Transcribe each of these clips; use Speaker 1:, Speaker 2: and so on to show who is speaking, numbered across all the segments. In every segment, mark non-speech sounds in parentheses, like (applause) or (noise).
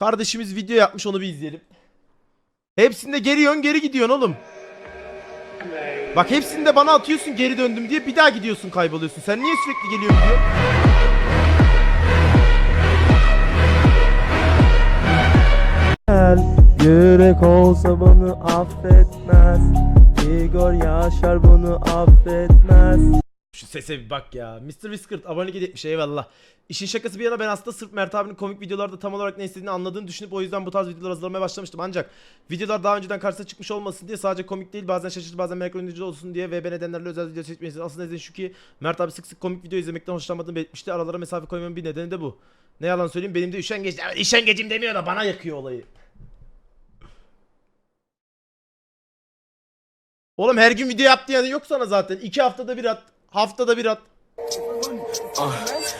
Speaker 1: Kardeşimiz video yapmış onu bir izleyelim. Hepsinde geri yön geri gidiyorsun oğlum. Bak hepsinde bana atıyorsun geri döndüm diye bir daha gidiyorsun kayboluyorsun. Sen niye sürekli geliyor gidiyor?
Speaker 2: Yürek olsa bunu affetmez
Speaker 1: sese bir bak ya. Mr. Whiskert abonelik etmiş eyvallah. İşin şakası bir yana ben aslında sırf Mert abinin komik videolarda tam olarak ne istediğini anladığını düşünüp o yüzden bu tarz videolar hazırlamaya başlamıştım. Ancak videolar daha önceden karşısına çıkmış olmasın diye sadece komik değil bazen şaşırtıcı bazen merak uyandırıcı olsun diye VB nedenlerle özel video seçmeyiz. Aslında nedeni şu ki Mert abi sık sık komik video izlemekten hoşlanmadığını belirtmişti. Aralara mesafe koymamın bir nedeni de bu. Ne yalan söyleyeyim benim de üşengeç... Üşengecim demiyor da bana yakıyor olayı. Oğlum her gün video yap diyen yok sana zaten. İki haftada bir at. Haftada bir at.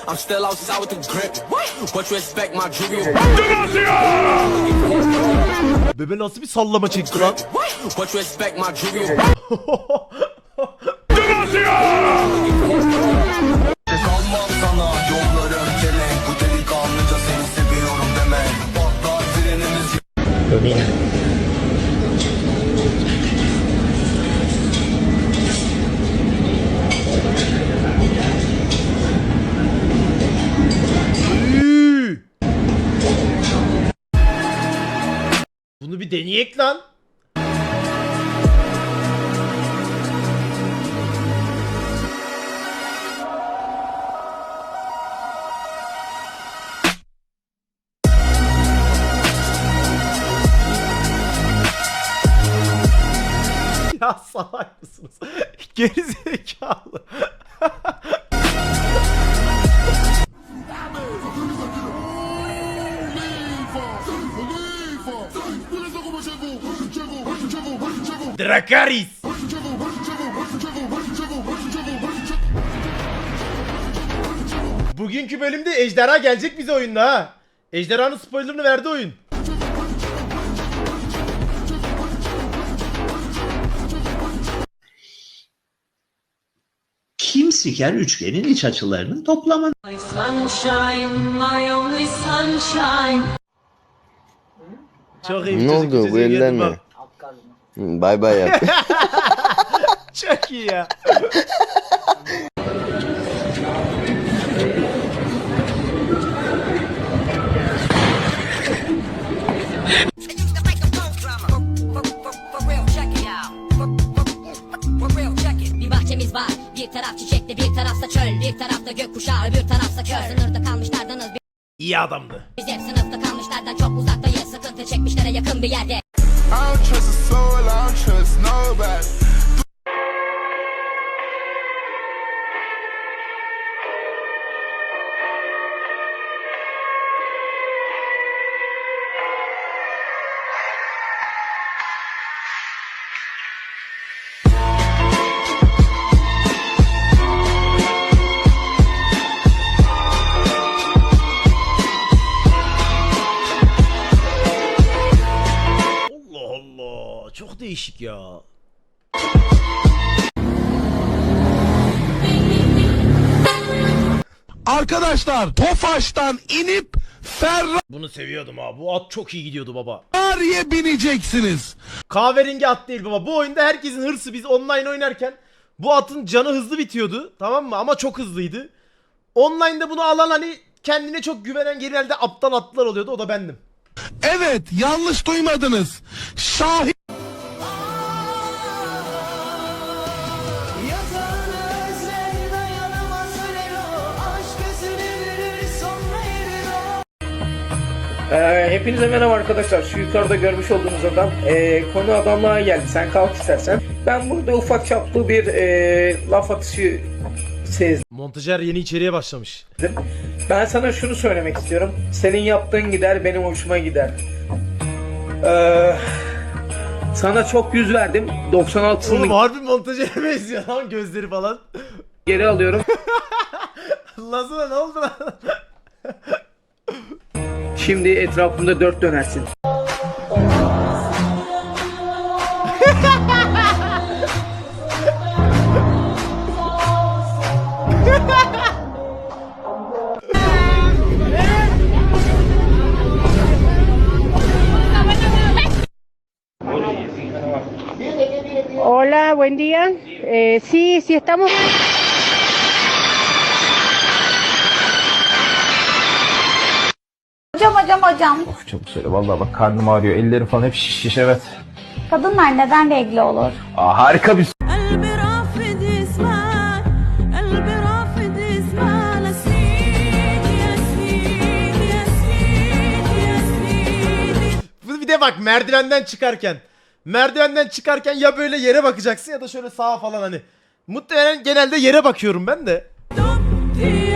Speaker 3: I'm still outside with the grip. What you expect, my jewelry?
Speaker 1: Bebe nasıl bir sallama çekti lan?
Speaker 3: What you expect, my jewelry?
Speaker 4: Kalmam sana yollarım kelek Bu delikanlıca seni seviyorum deme Patlar frenimiz
Speaker 1: Üü! Bunu bir deneyek lan. ya salak mısınız? (laughs) Geri Drakaris. Bugünkü bölümde ejderha gelecek bize oyunda ha. Ejderhanın spoilerını verdi oyun.
Speaker 5: Kim siker üçgenin iç açılarının toplamı.
Speaker 6: Sunshine, my only sunshine.
Speaker 1: Çok iyi bir
Speaker 7: Ne oldu? Bu eller mi? Bay bay yap. (laughs)
Speaker 1: Çok iyi ya.
Speaker 8: Bahçemiz var, bir taraf çiçekli, bir tarafta çöl, bir tarafta gökkuşağı, öbür tarafsa kör. Sınırda kalmışlardanız
Speaker 1: İyi adamdı.
Speaker 8: biz hep sınıfta kalmışlardan çok uzaktayız. Sıkıntı çekmişlere yakın bir yerde.
Speaker 4: I don't trust a soul, I don't trust nobody
Speaker 1: değişik ya.
Speaker 9: Arkadaşlar Tofaş'tan inip
Speaker 1: Bunu seviyordum ha. Bu at çok iyi gidiyordu baba.
Speaker 9: Ferrari'ye bineceksiniz.
Speaker 1: Kahverengi at değil baba. Bu oyunda herkesin hırsı biz online oynarken bu atın canı hızlı bitiyordu. Tamam mı? Ama çok hızlıydı. Online'da bunu alan hani kendine çok güvenen genelde aptal atlar oluyordu. O da bendim.
Speaker 9: Evet yanlış duymadınız. Şahin
Speaker 10: Ee, hepinize merhaba arkadaşlar. Şu yukarıda görmüş olduğunuz adam ee, konu adamlığa geldi. Sen kalk istersen. Ben burada ufak çaplı bir ee, laf atışı sezdim.
Speaker 1: Montajer yeni içeriye başlamış.
Speaker 10: Ben sana şunu söylemek istiyorum. Senin yaptığın gider benim hoşuma gider. Ee, sana çok yüz verdim. 96'sını
Speaker 1: Oğlum harbi montajere benziyor lan gözleri falan.
Speaker 10: geri alıyorum. (laughs)
Speaker 1: Nasıl ne oldu lan?
Speaker 10: Hola,
Speaker 6: buen día. Eh, sí, sí estamos.
Speaker 8: Hocam hocam hocam.
Speaker 2: Çabuk söyle vallahi bak karnım ağrıyor ellerim falan hep şiş şiş evet.
Speaker 8: Kadınlar neden regli olur?
Speaker 2: Aa, harika bir
Speaker 1: Bir de bak merdivenden çıkarken. Merdivenden çıkarken ya böyle yere bakacaksın ya da şöyle sağa falan hani. Muhtemelen genelde yere bakıyorum ben de.
Speaker 4: See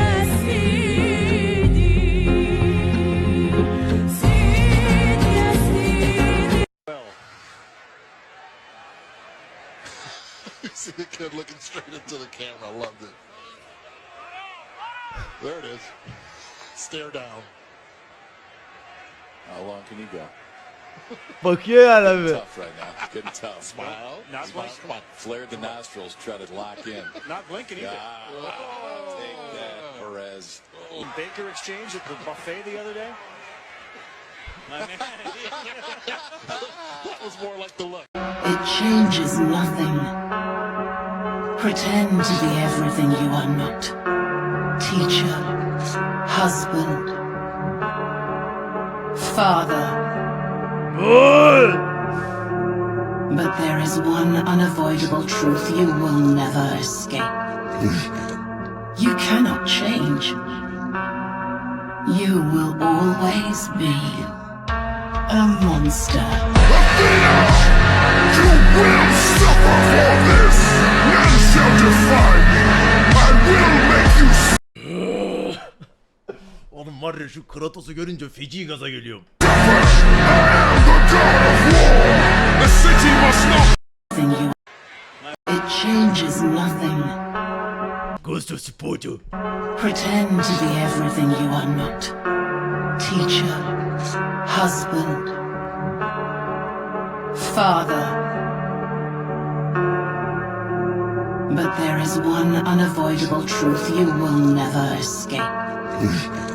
Speaker 4: (laughs) the kid looking straight into the camera. I loved it. There it is. Stare down. How long can you go?
Speaker 1: Bakıyor yani abi.
Speaker 4: Tough right now. Getting (laughs) tough. Smile. Not Smile. Come on. Flared the nostrils. Try to lock in. (laughs)
Speaker 11: Not blinking either.
Speaker 4: Yeah. Take that, oh. Perez.
Speaker 11: Baker exchange at the buffet the other day.
Speaker 4: That was more like the look.
Speaker 6: It changes nothing. Pretend to be everything you are not. Teacher, husband, father. But there is one unavoidable truth you will never escape. You cannot change. You will always be a monster.
Speaker 1: Oğlum var ya şu Kratos'u görünce feci gaza geliyorum.
Speaker 6: It changes nothing.
Speaker 1: Ghost of Spoto.
Speaker 6: Pretend to be everything you are not. Teacher, husband, father. But there is one unavoidable truth you will never escape. (laughs)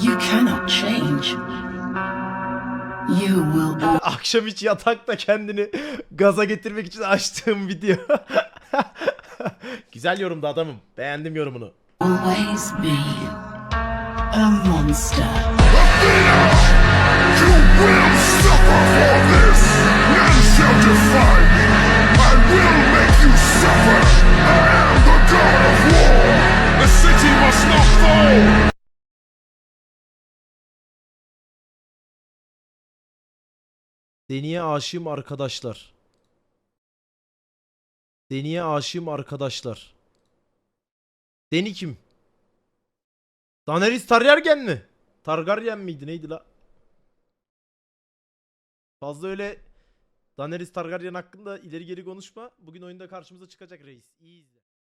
Speaker 6: You cannot change. You will
Speaker 1: Akşam hiç yatakta kendini gaza getirmek için açtığım video. (laughs) Güzel yorumdu adamım. Beğendim yorumunu.
Speaker 6: always be a monster.
Speaker 1: Deni'ye aşığım arkadaşlar. Deni'ye aşığım arkadaşlar. Deni kim? Daenerys Targaryen mi? Targaryen miydi neydi la? Fazla öyle Daenerys Targaryen hakkında ileri geri konuşma. Bugün oyunda karşımıza çıkacak reis. İyi izle.